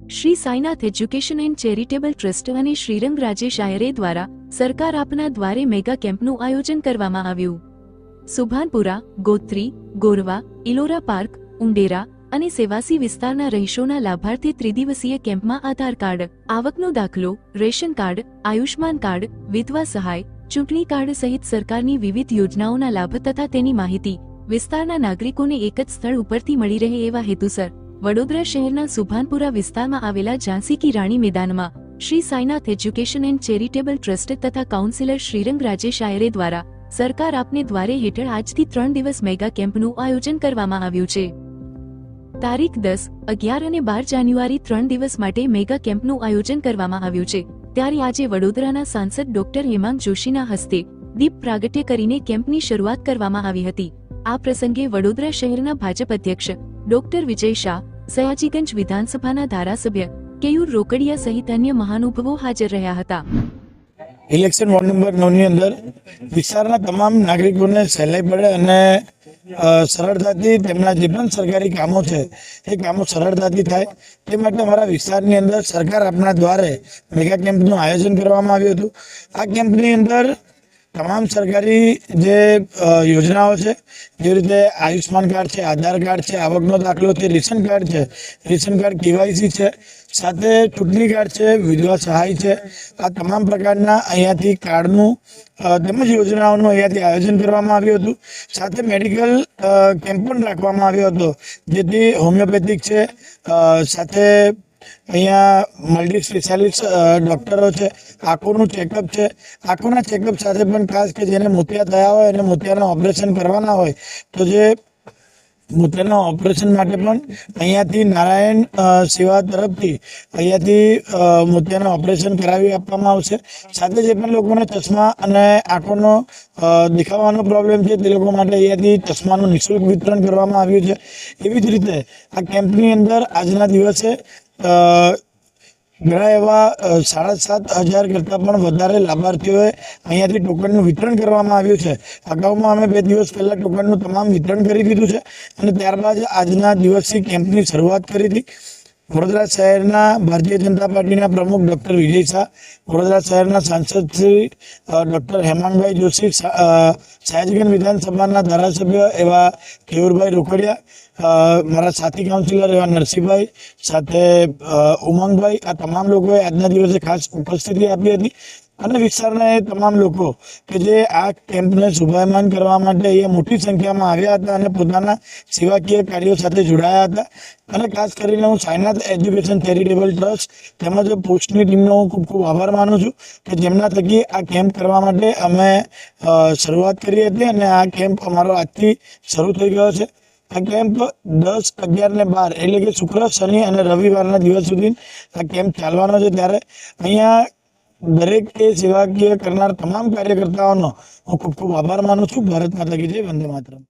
Shri Sainath education and charitable trust અને શ્રીરંગ રાજેશ આયરે દ્વારા સરકાર આપના દ્વારે મેગા કેમ્પનું આયોજન કરવામાં આવ્યું. સુભાનપુરા, ગોત્રી, ગોરવા, ઇલોરા પાર્ક, ઉંડેરા અને સેવાસી વિસ્તારના રહીશોના લાભાર્થી ત્રિદિવસીય કેમ્પમાં આધાર કાર્ડ, આવકનો દાખલો, રેશન કાર્ડ આયુષ્માન કાર્ડ, વિધવા સહાય, ચૂંટણી કાર્ડ સહિત સરકારની વિવિધ યોજનાઓના લાભ તથા તેની માહિતી વિસ્તારના નાગરિકોને એક જ સ્થળ ઉપરથી મળી રહે એવા હેતુસર વડોદરા શહેરના સુભાનપુરા વિસ્તારમાં આવેલા ઝાંસી કી રાણી મેદાનમાં Shri Sainath education and charitable trust તથા કાઉન્સિલર શ્રીરંગ રાજેશ આયરે દ્વારા સરકાર આપને દ્વારે હેઠળ આજથી ત્રણ દિવસ મેગા કેમ્પનું આયોજન કરવામાં આવ્યું છે. તારીખ દસ, અગિયાર અને બાર જાન્યુઆરી ત્રણ દિવસ માટે મેગા કેમ્પનું આયોજન કરવામાં આવ્યું છે. ત્યારે આજે વડોદરાના સાંસદ ડોક્ટર હેમાંગ જોશીના હસ્તે દીપ પ્રાગટ્ય કરીને કેમ્પની શરૂઆત કરવામાં આવી હતી. આ પ્રસંગે વડોદરા શહેરના ભાજપ અધ્યક્ષ ડોક્ટર વિજય શાહ સયાજીગંજ વિધાનસભાના ધારાસભ્ય કેયુર રોકડિયા સહિત અન્ય મહાનુભાવો હાજર રહ્યા હતા. ઇલેક્શન વોર્ડ નંબર નવની અંદર વિસ્તારના તમામ નાગરિકોને સહેલાઈ પડે અને સરળતાથી તેમના જે પણ સરકારી કામો છે, એ કામો સરળતાથી થાય. તે માટે અમારા વિસ્તારની અંદર સરકાર આપના દ્વારે મેગા કેમ્પનું આયોજન કરવામાં આવ્યું હતું. આ કેમ્પની અંદર તમામ સરકારી જે યોજનાઓ છે જેવી રીતે આયુષ્યમાન કાર્ડ છે, આધાર કાર્ડ છે, આવકનો દાખલો છે, રેશન કાર્ડ છે, રેશન કાર્ડ કેવાયસી છે, સાથે ચૂંટણી કાર્ડ છે, વિધવા સહાય છે, આ તમામ પ્રકારના અહીંયાથી કાર્ડનું તેમજ યોજનાઓનું અહીંયાથી આયોજન કરવામાં આવ્યું હતું. સાથે મેડિકલ કેમ્પ પણ રાખવામાં આવ્યો હતો, જેથી હોમિયોપેથિક છે સાથે અહીંયા મલ્ટી સ્પેશિયાલિસ્ટ ડૉક્ટરો છે, આંખોનું ચેકઅપ છે. આંખોના ચેકઅપ સાથે પણ ખાસ કે જેને મોતિયા થયા હોય અને મોતિયાના ઓપરેશન કરવાના હોય, તો જે મોતિયાના ઓપરેશન માટે પણ અહીંયાથી નારાયણ સેવા તરફથી અહીંયાથી મોતિયાના ઓપરેશન કરાવી આપવામાં આવશે. સાથે જે પણ લોકોને ચશ્મા અને આંખોનો દેખાવાનો પ્રોબ્લેમ છે તે લોકો માટે અહીંયાથી ચશ્માનું નિઃશુલ્ક વિતરણ કરવામાં આવ્યું છે. એવી જ રીતે આ કેમ્પની અંદર આજના દિવસે ઘણા એવા સાડા સાત હજાર કરતાં પણ વધારે લાભાર્થીઓએ અહીંયાથી ટોકનનું વિતરણ કરવામાં આવ્યું છે. અગાઉમાં અમે બે દિવસ પહેલાં ટોકનનું તમામ વિતરણ કરી દીધું છે અને ત્યારબાદ આજના દિવસથી કેમ્પની શરૂઆત કરી હતી. વડોદરા શહેરના ભારતીય જનતા પાર્ટીના પ્રમુખ ડૉક્ટર વિજય શાહ, વડોદરા શહેરના સાંસદ શ્રી ડૉક્ટર હેમાંગભાઈ જોશી, સા- વિધાનસભાના ધારાસભ્ય એવા કેયુરભાઈ રોકડિયા મારા સાથી કાઉન્સિલર એવા નરસિંહભાઈ, સાથે ઉમંગભાઈ, આ તમામ લોકોએ આજના દિવસે ખાસ ઉપસ્થિતિ આપી હતી. અને વિસ્તારના એ તમામ લોકો કે જે આ કેમ્પને શુભાયમાન કરવા માટે અહીંયા મોટી સંખ્યામાં આવ્યા હતા અને પોતાના સેવાકીય કાર્યો સાથે જોડાયા હતા. અને ખાસ કરીને હું સાયનાથ એજ્યુકેશન ચેરિટેબલ ટ્રસ્ટ તેમજ પોસ્ટની ટીમનો હું ખૂબ ખૂબ આભાર માનું છું કે જેમના થકી આ કેમ્પ કરવા માટે અમે શરૂઆત કરી હતી અને આ કેમ્પ અમારો આજથી શરૂ થઈ ગયો છે. આ કેમ્પ દસ અગિયાર ને બાર એટલે કે શુક્ર, શનિ અને રવિવારના દિવસ સુધી આ કેમ્પ ચાલવાનો છે. ત્યારે અહીંયા દરેક એ સેવાકીય કરનાર તમામ કાર્યકર્તાઓનો હું ખૂબ ખૂબ આભાર માનું છું. ભારત માતા કી જય. વંદે માતરમ.